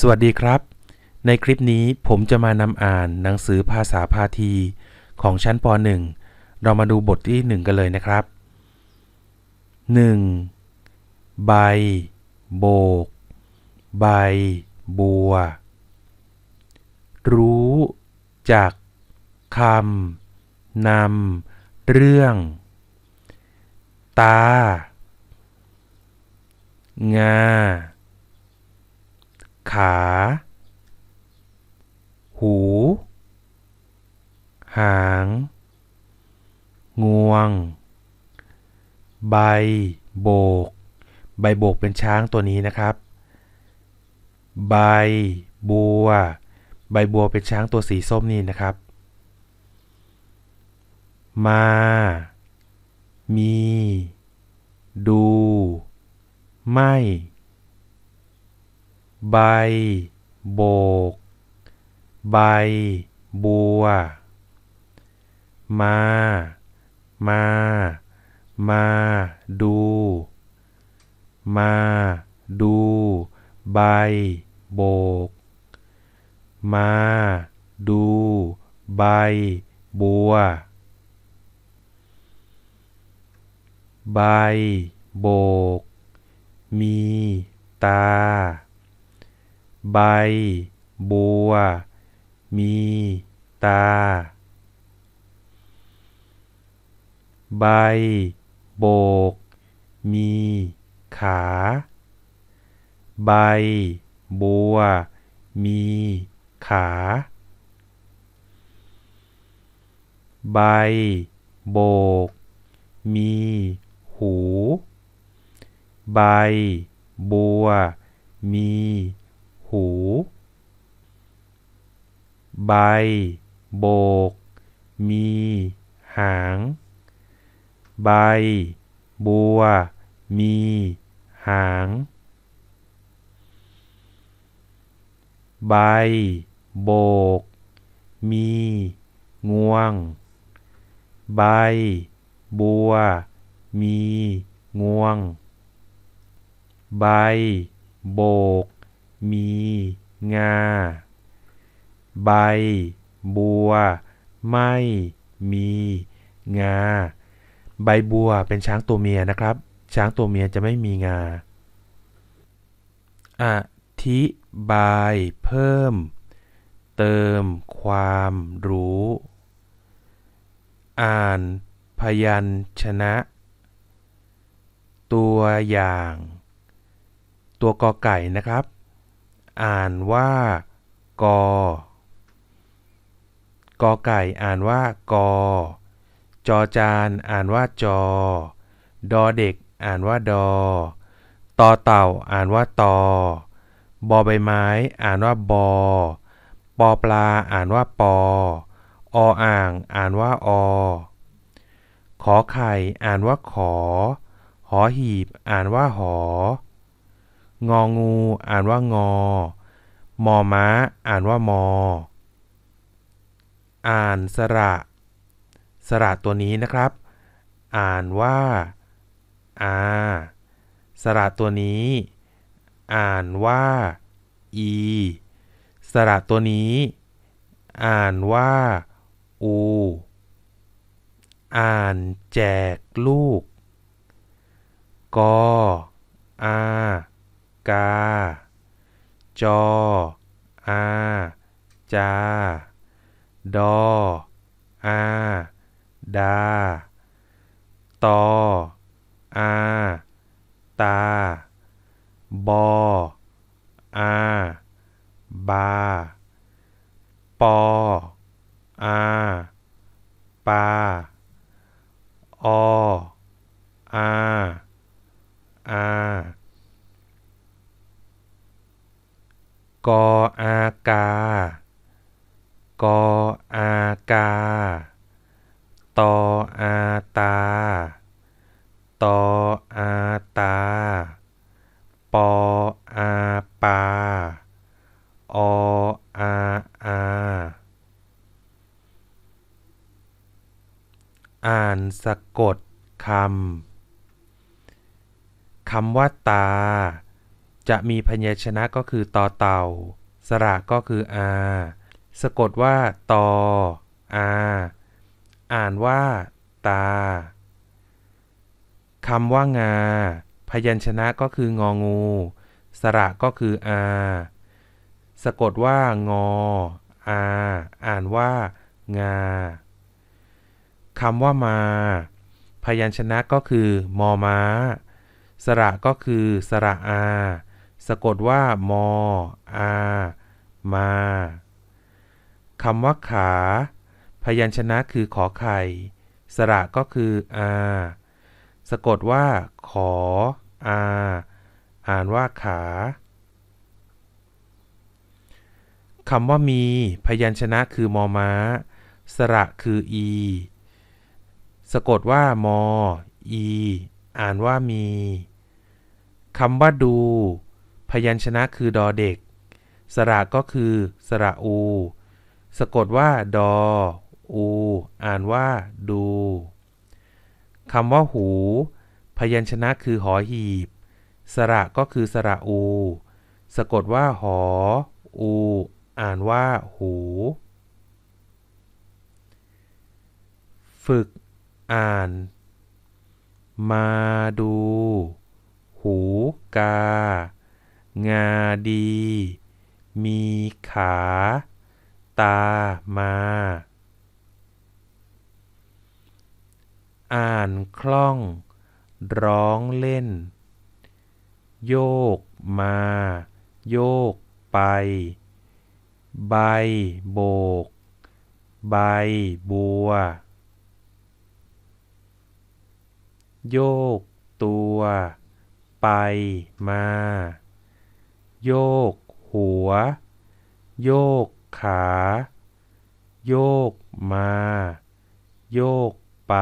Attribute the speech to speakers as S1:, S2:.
S1: สวัสดีครับ ในคลิปนี้ผมจะมานำอ่านหนังสือภาษาพาทีของชั้นป .1 เรามาดูบทที่ 1 กันเลยนะครับ 1. ใบ โบก ใบ บัว รู้จักคำนำเรื่อง ตา งา ขา หู หาง งวง ใบโบก ใบโบกเป็นช้างตัวนี้นะครับ ใบบัว ใบบัวเป็นช้างตัวสีส้มนี่นะครับ มา มี ดู ไม่ ใบโบก ใบบัว มา มา มาดู มาดู ใบ โบก มาดู ใบ บัว ใบ โบก มีตา ใบ บัว มีตา ใบ โบก มีขา ใบ บัว มีขา ใบ โบก มีหู ใบ บัว มีหู ใบ โบก มีหาง ใบ บัว มี หาง ใบ โบก มี งวง ใบ บัว มี งวง ใบ โบก มี งา ใบ บัว ไม่มี งา ใบบัวเป็นช้างตัวเมียนะครับ ช้างตัวเมียจะไม่มีงาอธิบาย เพิ่ม เติม ความรู้ อ่าน พยัญชนะ ตัวอย่าง ตัวกอไก่นะครับ อ่านว่ากอกอไก่อ่านว่ากอ จอจานอ่านว่าจอ ดอเด็กอ่านว่าดอ ตอเต่าอ่านว่าตอ บอใบไม้ อ่านว่าบอ ปอปลาอ่านว่าปอ ออ่าง อ่านว่าอ ขอไข่ อ่านว่าขอ หอหีบ อ่านว่าหอ งองู อ่านว่างอ มอม้า อ่านว่ามอ อ่านสระ สระตัวนี้นะครับ อ่านว่าอาสระตัวนี้ อ่านว่าอีสระตัวนี้ อ่านว่าอูอ่านแจกลูกกออากา จออาจา ดออา ดา ตอ อา ตา บอ อา บา ปอ อา ปา อ อา อากออากากออากา ตออาตา ตออาตา ปออาปา ออาอา อ่านสะ กดคำคำว่าตา จะมีพยัญชนะก็คือตอเต่า สระก็คืออาสะกดว่าตออาอ่านว่าตาคำว่างา พยัญชนะก็คืององู สระก็คืออาสะกดว่างออาอ่านว่างาคำว่ามา พยัญชนะก็คือ มอม้า สระก็คือ สระอา สะกดว่ามออามาคำว่าขา พยัญชนะคือขอไข่ สระก็คืออาสะกดว่า ขออาอ่านว่าขาคำว่ามี พยัญชนะคือมอม้า สระคืออี สะกดว่ามอ อี อ่านว่ามีคำว่าดู พยัญชนะคือดอเด็ก สระก็คือ สระอู สะกดว่า ดอ อู อ่านว่า ดูคำว่าหู พยัญชนะคือหอหีบ สระก็คือสระอู สะกดว่าหอ อู อ่านว่า หู ฝึก อ่าน มาดู หูกา งาดี มีขา ตามา อ่านคล่อง ร้องเล่น โยกมา โยกไป ใบโบก ใบบัว โยกตัว ไปมา โยกหัว โยกขา โยกมา โยกไป